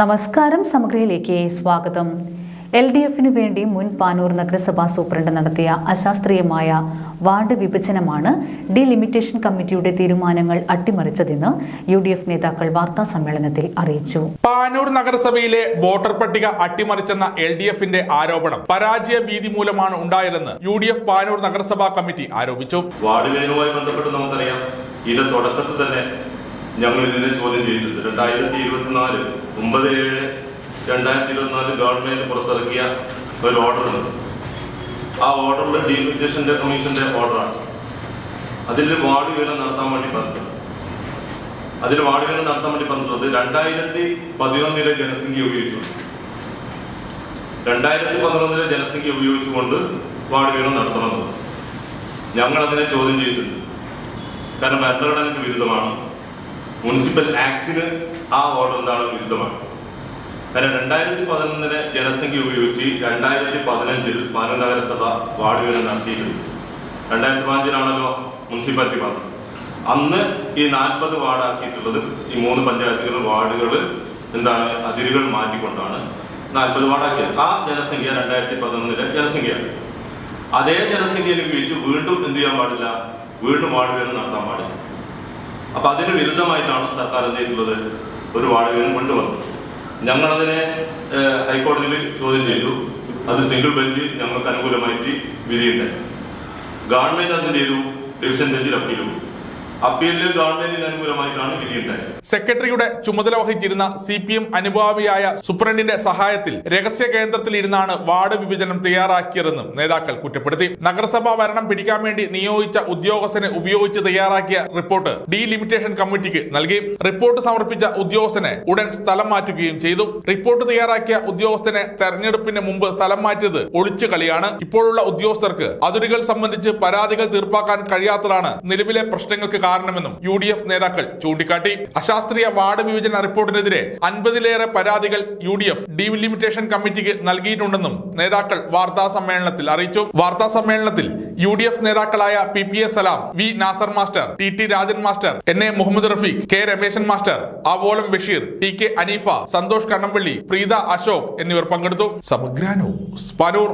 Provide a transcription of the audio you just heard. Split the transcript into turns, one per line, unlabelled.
നമസ്കാരം സമഗ്രയിലേക്ക് സ്വാഗതം. L D എഫിനു വേണ്ടി മുൻ പാനൂർ നഗരസഭാ സൂപ്രണ്ട് നടത്തിയ അശാസ്ത്രീയമായ വാർഡ് വിഭജനമാണ് ഡിലിമിറ്റേഷൻ കമ്മിറ്റിയുടെ തീരുമാനങ്ങൾ അട്ടിമറിച്ചതെന്ന് യു ഡി എഫ് നേതാക്കൾ വാർത്താ സമ്മേളനത്തിൽ അറിയിച്ചു.
പാനൂർ നഗരസഭയിലെ വോട്ടർ പട്ടിക അട്ടിമറിച്ചെന്ന എൽ ഡി എഫിന്റെ ആരോപണം പരാജയ ഭീതി മൂലമാണ് ഉണ്ടായതെന്ന് യു ഡി എഫ് പാനൂർ നഗരസഭാ കമ്മിറ്റി ആരോപിച്ചു.
വാർഡ് ബന്ധപ്പെട്ട് നമുക്കറിയാം. ഇതിന്റെ തുടക്കത്തിൽ തന്നെ ഞങ്ങൾ ഇതിനെ ചോദ്യം ചെയ്തിട്ടുണ്ട്. രണ്ടായിരത്തി ഇരുപത്തിനാല് ഒമ്പത് ഏഴ് രണ്ടായിരത്തി ഇരുപത്തിനാല് ഗവൺമെന്റ് പുറത്തിറക്കിയ ഒരു ഓർഡർ ഉണ്ട്. ആ ഓർഡറിൽ ഡീലിമിറ്റേഷന്റെ കമ്മീഷന്റെ ഓർഡറാണ് അതിൽ വാർഡ് വിവരം നടത്താൻ വേണ്ടി പറഞ്ഞു അതിൽ വാർഡ് വിവരം നടത്താൻ വേണ്ടി പറഞ്ഞത് രണ്ടായിരത്തി പതിനൊന്നിലെ ജനസംഖ്യ ഉപയോഗിച്ചു രണ്ടായിരത്തി പതിനൊന്നിലെ ജനസംഖ്യ ഉപയോഗിച്ചുകൊണ്ട് വാർഡ് വിവരം നടത്തണമെന്ന് ഞങ്ങൾ അതിനെ ചോദ്യം ചെയ്തിട്ടുണ്ട്. കാരണം ഭരണഘടനയ്ക്ക് വിരുദ്ധമാണ്. മുനിസിപ്പൽ ആക്ടിന് ആ ഓർഡർ എന്താണ് വിരുദ്ധമാണ്. കാരണം രണ്ടായിരത്തി പതിനൊന്നിലെ ജനസംഖ്യ ഉപയോഗിച്ച് രണ്ടായിരത്തി പതിനഞ്ചിൽ പാനൂർ നഗരസഭ വാർഡ് വിവരം നടത്തിയിട്ടുണ്ട്. രണ്ടായിരത്തി പതിനഞ്ചിലാണല്ലോ മുനിസിപ്പാലിറ്റി വന്നത്. അന്ന് ഈ നാൽപ്പത് വാർഡാക്കിയിട്ടുള്ളത് ഈ മൂന്ന് പഞ്ചായത്തുകൾ വാർഡുകൾ എന്താണ് അതിരുകൾ മാറ്റിക്കൊണ്ടാണ് നാൽപ്പത് വാർഡാക്കിയത്. ആ ജനസംഖ്യ രണ്ടായിരത്തി പതിനൊന്നിലെ ജനസംഖ്യയാണ്. അതേ ജനസംഖ്യയിൽ ഉപയോഗിച്ച് വീണ്ടും എന്ത് ചെയ്യാൻ പാടില്ല? വീണ്ടും വാർഡ് വിവരം നടത്താൻ പാടില്ല. അപ്പൊ അതിന് വിരുദ്ധമായിട്ടാണ് സർക്കാർ എന്ത് ചെയ്തിട്ടുള്ളത്? ഒരു വാടകയും കൊണ്ടുവന്നത് ഞങ്ങളതിനെ ഹൈക്കോടതിയിൽ ചോദ്യം ചെയ്തു. അത് സിംഗിൾ ബെഞ്ച് ഞങ്ങൾക്ക് അനുകൂലമായിട്ട് വിധിയുണ്ടായി. ഗവൺമെന്റ് അതെന്ത് ചെയ്തു? ഡിവിഷൻ ബെഞ്ചിൽ അപ്പീൽ പോയി ഗവൺമെന്റിന് അനുകൂലമായിട്ടാണ്
സെക്രട്ടറിയുടെ ചുമതല വഹിച്ചിരുന്ന സി പി എം അനുഭാവിയായ സൂപ്രണ്ടിന്റെ സഹായത്തിൽ രഹസ്യ കേന്ദ്രത്തിൽ ഇരുന്നാണ് വാർഡ് വിഭജനം തയ്യാറാക്കിയതെന്നും നേതാക്കൾ കുറ്റപ്പെടുത്തി. നഗരസഭാ ഭരണം പിടിക്കാൻ വേണ്ടി നിയോഗിച്ച ഉദ്യോഗസ്ഥനെ ഉപയോഗിച്ച് തയ്യാറാക്കിയ റിപ്പോർട്ട് ഡി ലിമിറ്റേഷൻ കമ്മിറ്റിക്ക് നൽകി. റിപ്പോർട്ട് സമർപ്പിച്ച ഉദ്യോഗസ്ഥനെ ഉടൻ സ്ഥലം മാറ്റുകയും ചെയ്തു. റിപ്പോർട്ട് തയ്യാറാക്കിയ ഉദ്യോഗസ്ഥനെ തെരഞ്ഞെടുപ്പിന് മുമ്പ് സ്ഥലം മാറ്റിയത് ഒളിച്ചു കളിയാണ് ഇപ്പോഴുള്ള ഉദ്യോഗസ്ഥർക്ക് അതിരുകൾ സംബന്ധിച്ച് പരാതികൾ തീർപ്പാക്കാൻ കഴിയാത്തതാണ് നിലവിലെ പ്രശ്നങ്ങൾക്ക് കാരണമെന്നും യു ഡി എഫ് നേതാക്കൾ ചൂണ്ടിക്കാട്ടി. അശാസ്ത്രീയ വാർഡ് വിഭജന റിപ്പോർട്ടിനെതിരെ അൻപതിലേറെ പരാതികൾ യു ഡി എഫ് ഡിലിമിറ്റേഷൻ കമ്മിറ്റിക്ക് നൽകിയിട്ടുണ്ടെന്നും നേതാക്കൾ വാർത്താ സമ്മേളനത്തിൽ അറിയിച്ചു. വാർത്താ സമ്മേളനത്തിൽ യു ഡി എഫ് നേതാക്കളായ P P S Salam V Nasar master T T Rajan master N A Muhammad Rafeeq K Rameshan master Avolam Basheer T K Aneefa Santhosh Kannampally Preetha Ashok എന്നിവർ പങ്കെടുത്തു. സമഗ്രാനോ സ്പാനൂർ പാനൂർ.